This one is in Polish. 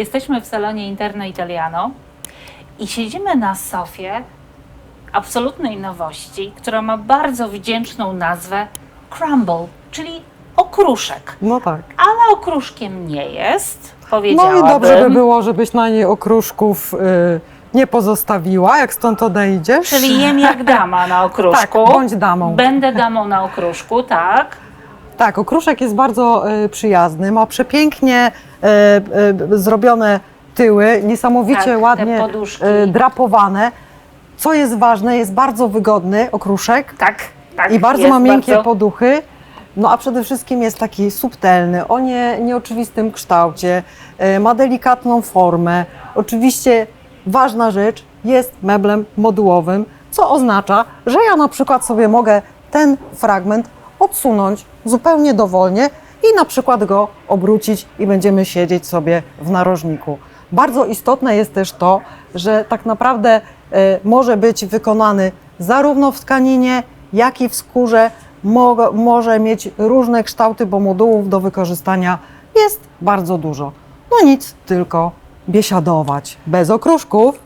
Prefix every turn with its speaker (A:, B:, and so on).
A: Jesteśmy w salonie Interno Italiano i siedzimy na sofie absolutnej nowości, która ma bardzo wdzięczną nazwę Crumble, czyli okruszek.
B: No tak.
A: Ale okruszkiem nie jest,
B: No
A: powiedziałabym.
B: i dobrze by było, żebyś na niej okruszków y, nie pozostawiła, jak stąd odejdziesz.
A: Czyli jem jak dama na okruszku.
B: Tak, bądź damą.
A: Będę damą na okruszku, tak.
B: Tak, okruszek jest bardzo y, przyjazny, ma przepięknie y, y, zrobione tyły, niesamowicie
A: Tak,
B: ładnie drapowane. Co jest ważne, jest bardzo wygodny okruszek
A: Tak, tak.
B: i bardzo ma miękkie
A: bardzo-
B: poduchy. No a przede wszystkim jest taki subtelny, o nie, nieoczywistym kształcie, ma delikatną formę. Oczywiście ważna rzecz, jest meblem modułowym, co oznacza, że ja na przykład sobie mogę ten fragment odsunąć zupełnie dowolnie i na przykład go obrócić i będziemy siedzieć sobie w narożniku. Bardzo istotne jest też to, że tak naprawdę e, może być wykonany zarówno w tkaninie, jak i w skórze. Mo- może mieć różne kształty, bo modułów do wykorzystania jest bardzo dużo. No nic, tylko biesiadować. Bez okruszków